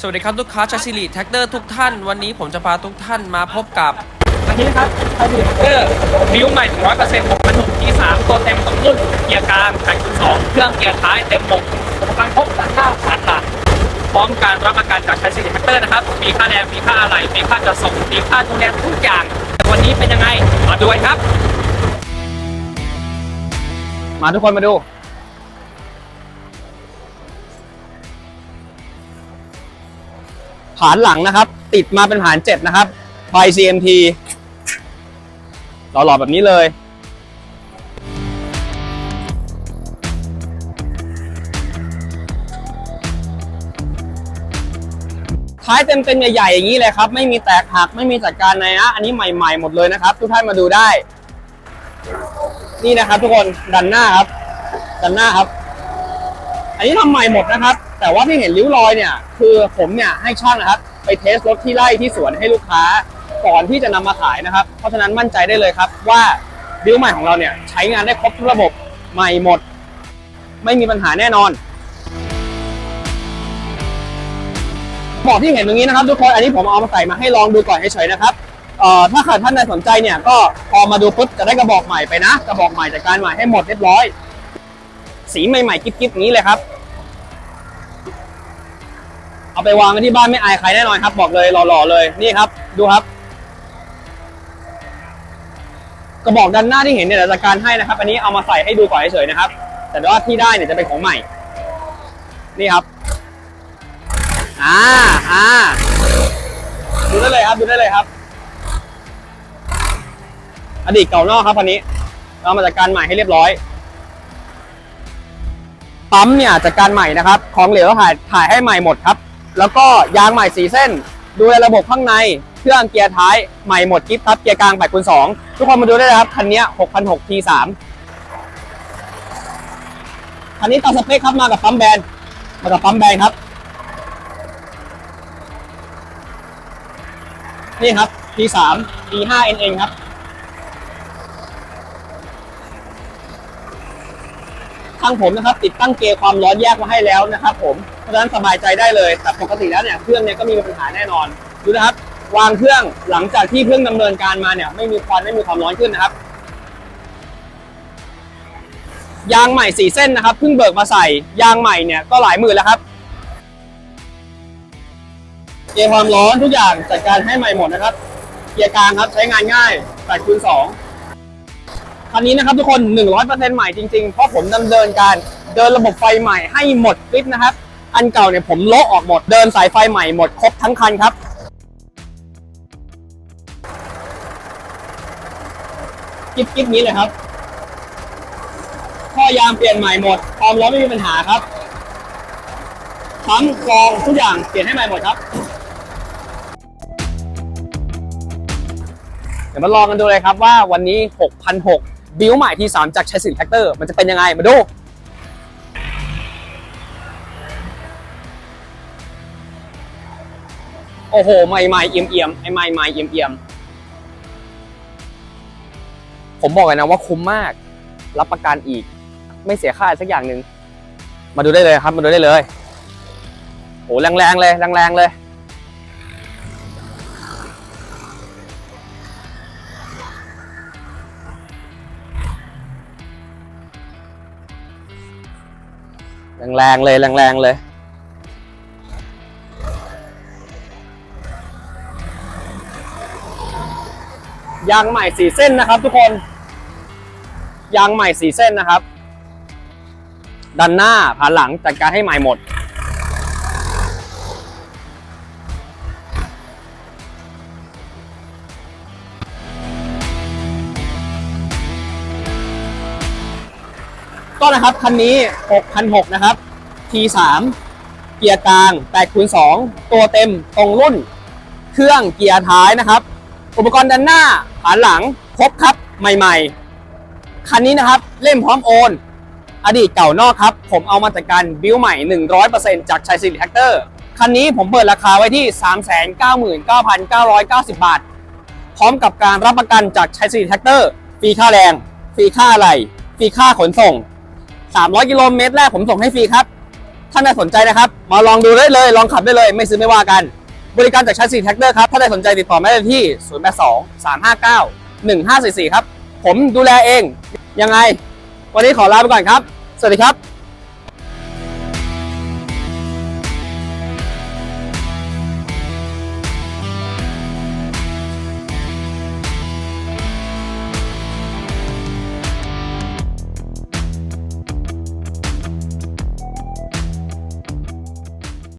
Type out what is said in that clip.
สวัสดีครับลูกค้าชาซิลิแท็กเตอร์ทุกท่าน วันนี้ผมจะพาทุกท่านมาพบกับอันนี้นะครับไฮบริดเตอร์บิวใหม่ร้อยเปอร์เซ็นต์หกพันหกที่สามตัวเต็มสมรุ่นเกียร์กลางแข่งสองเครื่องเกียร์ท้ายเต็มหมดอุปกรณ์ครบด้านหน้าพันบาทพร้อมการรับประกันจากชัยสิริแท็กเตอร์นะครับ มีค่าแรงมีค่าอะไหล่มีค่าจัดส่งมีค่าดูแลทุกอย่างแต่วันนี้เป็นยังไงมาดูกันครับ มาทุกคนมาดู ฐานหลังนะครับ ติดมาเป็นฐานเจ็ดนะครับไฟ CMT หล่อๆแบบนี้เลยท้ายเต็มๆใหญ่ๆอย่างนี้เลยครับ ไม่มีแตกหักไม่มีจัดการในนะอันนี้ใหม่ ๆ หมดเลยนะครับ ทุกท่านมาดูได้ นี่นะครับ ทุกคนดันหน้าครับ ดันหน้าครับ อันนี้ทำใหม่หมดนะครับ แต่ว่าที่เห็นริ้วรอยเนี่ย คือผมเนี่ยให้ช่างนะครับ ไปเทสรถที่ไร่ที่สวนให้ลูกค้าก่อนที่จะนำมาขายนะครับ เพราะฉะนั้นมั่นใจได้เลยครับว่าบิวใหม่ของเราเนี่ยใช้งานได้ครบทุกระบบใหม่หมด ไม่มีปัญหาแน่นอนบอกที่เห็นตรงนี้นะครับทุกคนอันนี้ผมเอามาใส่มาให้ลองดูก่อนเฉยๆนะครับถ้าเกิดท่านใดสนใจเนี่ยก็พอมาดูปุ๊บจะได้กระบอกใหม่ไปนะ กระบอกใหม่จากการใหม่ให้หมดเรียบร้อย สีใหม่ๆกิ๊บๆนี้เลยครับ เอาไปวางไว้ที่บ้านไม่อายใครแน่นอนครับ บอกเลยหล่อๆเลยนี่ครับ ดูครับ กระบอกด้านหน้าที่เห็นเนี่ยเดี๋ยวจัดการให้นะครับ อันนี้เอามาใส่ให้ดูก่อนเฉยๆนะครับ แต่ว่าที่ได้เนี่ยจะเป็นของใหม่ นี่ครับอ่าอ่าดูได้เลยครับดูได้เลยครับอดีตเก่านอกครับคันนี้ เรามาจัดการใหม่ให้เรียบร้อย ปั๊มเนี่ยจัดการใหม่นะครับ ของเหลวถ่ายถ่ายให้ใหม่หมดครับ แล้วก็ยางใหม่สีเส้น ดูแลระบบข้างในเครื่องเกียร์ท้ายใหม่หมดกิฟครับเกียร์กลาง8คูณ2ทุกคนมาดูได้เลยครับ คันนี้6,600 T3 คันนี้ตามสเปคครับมากับปั๊มแบนมากับปั๊มแบนครับ นี่ครับ T3 T5NN ครับทางผมนะครับ ติดตั้งเกยร์ความร้อนแยกมาให้แล้วนะครับผม เพราะฉะนั้นสบายใจได้เลย แต่ปกติแล้วเนี่ยเครื่องเนี่ยก็มีปัญหาแน่นอน ดูนะครับ วางเครื่องหลังจากที่เพิ่งดำเนินการมาเนี่ยไม่มีควันไม่มีความร้อนขึ้นนะครับ ยางใหม่สี่เส้นนะครับเพิ่งเบิกมาใส่ยางใหม่เนี่ยก็หลายหมื่นแล้วครับเกียร์ความร้อนทุกอย่างจัดการให้ใหม่หมดนะครับ เกียร์กลางครับใช้งานง่าย8คูณ2คันนี้นะครับทุกคน 100%ใหม่จริงๆ เพราะผมดำเนินการเดินระบบไฟใหม่ให้หมดคลิปนะครับ อันเก่าเนี่ยผมโละออกหมด เดินสายไฟใหม่หมดครบทั้งคันครับกิ๊บกิ๊บนี้เลยครับข้อยางเปลี่ยนใหม่หมด ความร้อนไม่มีปัญหาครับปั๊มกรองทุกอย่างเปลี่ยนให้ใหม่หมดครับ เดี๋ยวมาลองกันดูเลยครับว่าวันนี้ 6,600 บิวใหม่ที่ 3 จากชัยสินแท็กเตอร์มันจะเป็นยังไงมาดู โอ้โห ใหม่ๆเอี่ยมเอี่ยมๆไอ้ใหม่ๆเอี่ยมเอี่ยมๆผมบอกเลยนะว่าคุ้มมาก รับประกันอีก ไม่เสียค่าสักอย่างหนึ่งมาดูได้เลยครับ มาดูได้เลยโอ้แรงๆเลยแรงๆเลยแรงๆเลยแรงๆเลย ยางใหม่สีเส้นนะครับ ทุกคน ยางใหม่สีเส้นนะครับ ดันหน้าผ่านหลังจัดการให้ใหม่หมด ก็นะครับคันนี้ 6,600 นะครับ T3 เกียร์กลาง8คูณ2ตัวเต็มตรงรุ่น เครื่องเกียร์ท้ายนะครับ อุปกรณ์ด้านหน้าผานหลังครบครับใหม่ๆ คันนี้นะครับเล่มพร้อมโอน อดีตเก่านอกครับ ผมเอามาจากการบิวใหม่ 100%จากชัยสิริแท็กเตอร์คันนี้ผมเปิดราคาไว้ที่ 399,990 บาท พร้อมกับการรับประกันจากชัยสิริแท็กเตอร์ฟรีค่าแรงฟรีค่าอะไหล่ฟรีค่าขนส่ง 300 กิโลเมตรแรกผมส่งให้ฟรีครับท่านใดสนใจนะครับ มาลองดูได้เลย ลองขับได้เลย ไม่ซื้อไม่ว่ากัน บริการจากชั้น4แท็กเตอร์ครับ ถ้าใครสนใจติดต่อมาได้ที่ 0 8 2 3 5 9 1 5 4 4 ครับ ผมดูแลเอง ยังไง วันนี้ขอลาไปก่อนครับ สวัสดีครับ